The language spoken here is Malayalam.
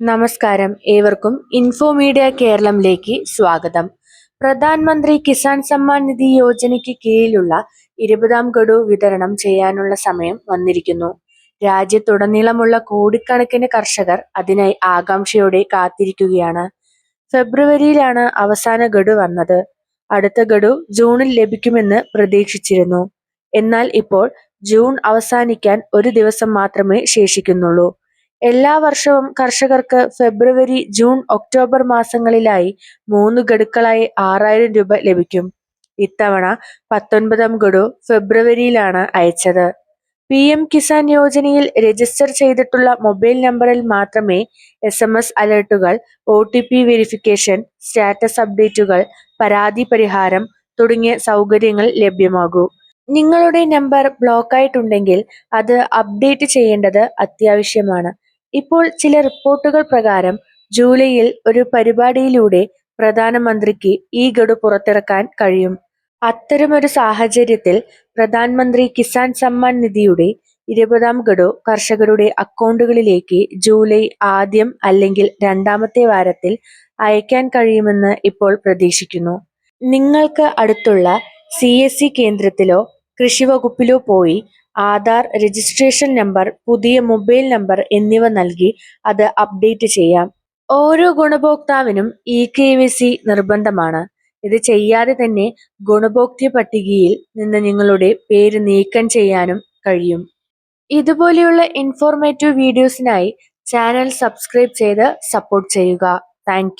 നമസ്കാരം. ഏവർക്കും ഇൻഫോ മീഡിയ കേരളത്തിലേക്ക് സ്വാഗതം. പ്രധാനമന്ത്രി കിസാൻ സമ്മാൻ നിധി യോജനയ്ക്ക് കീഴിലുള്ള ഇരുപതാം ഗഡു വിതരണം ചെയ്യാനുള്ള സമയം വന്നിരിക്കുന്നു. രാജ്യത്തുടനീളമുള്ള കോടിക്കണക്കിന് കർഷകർ അതിനായി ആകാംക്ഷയോടെ കാത്തിരിക്കുകയാണ്. ഫെബ്രുവരിയിലാണ് അവസാന ഗഡു വന്നത്. അടുത്ത ഗഡു ജൂണിൽ ലഭിക്കുമെന്ന് പ്രതീക്ഷിച്ചിരുന്നു. എന്നാൽ ഇപ്പോൾ ജൂൺ അവസാനിക്കാൻ ഒരു ദിവസം മാത്രമേ ശേഷിക്കുന്നുള്ളൂ. എല്ലാ വർഷവും കർഷകർക്ക് ഫെബ്രുവരി ജൂൺ ഒക്ടോബർ മാസങ്ങളിലായി മൂന്ന് ഗഡുക്കളായി ആറായിരം രൂപ ലഭിക്കും. ഇത്തവണ പത്തൊൻപതാം ഗഡു ഫെബ്രുവരിയിലാണ് അയച്ചത്. പി എം കിസാൻ യോജനയിൽ രജിസ്റ്റർ ചെയ്തിട്ടുള്ള മൊബൈൽ നമ്പറിൽ മാത്രമേ S M S അലേർട്ടുകൾ O T P verification status അപ്ഡേറ്റുകൾ പരാതി പരിഹാരം തുടങ്ങിയ സൗകര്യങ്ങൾ ലഭ്യമാകൂ. നിങ്ങളുടെ നമ്പർ ബ്ലോക്കായിട്ടുണ്ടെങ്കിൽ അത് അപ്ഡേറ്റ് ചെയ്യേണ്ടത് അത്യാവശ്യമാണ്. ഇപ്പോൾ ചില റിപ്പോർട്ടുകൾ പ്രകാരം ജൂലൈയിൽ ഒരു പരിപാടിയിലൂടെ പ്രധാനമന്ത്രിക്ക് ഈ ഗഡു പുറത്തിറക്കാൻ കഴിയും. അത്തരമൊരു സാഹചര്യത്തിൽ പ്രധാനമന്ത്രി കിസാൻ സമ്മാൻ നിധിയുടെ ഇരുപതാം ഗഡു കർഷകരുടെ അക്കൗണ്ടുകളിലേക്ക് ജൂലൈ ആദ്യം അല്ലെങ്കിൽ രണ്ടാമത്തെ വാരത്തിൽ അയക്കാൻ കഴിയുമെന്ന് ഇപ്പോൾ പ്രതീക്ഷിക്കുന്നു. നിങ്ങൾക്ക് അടുത്തുള്ള സി എസ് സി കേന്ദ്രത്തിലോ കൃഷിവകുപ്പിലോ പോയി ആധാർ രജിസ്ട്രേഷൻ നമ്പർ പുതിയ മൊബൈൽ നമ്പർ എന്നിവ നൽകി അത് അപ്ഡേറ്റ് ചെയ്യാം. ഓരോ ഗുണഭോക്താവിനും ഇ കെ വി സി നിർബന്ധമാണ്. ഇത് ചെയ്യാതെ തന്നെ ഗുണഭോക്തൃ പട്ടികയിൽ നിന്ന് നിങ്ങളുടെ പേര് നീക്കം ചെയ്യാനും കഴിയും. ഇതുപോലെയുള്ള ഇൻഫോർമേറ്റീവ് വീഡിയോസിനായി ചാനൽ സബ്സ്ക്രൈബ് ചെയ്ത് സപ്പോർട്ട് ചെയ്യുക. താങ്ക്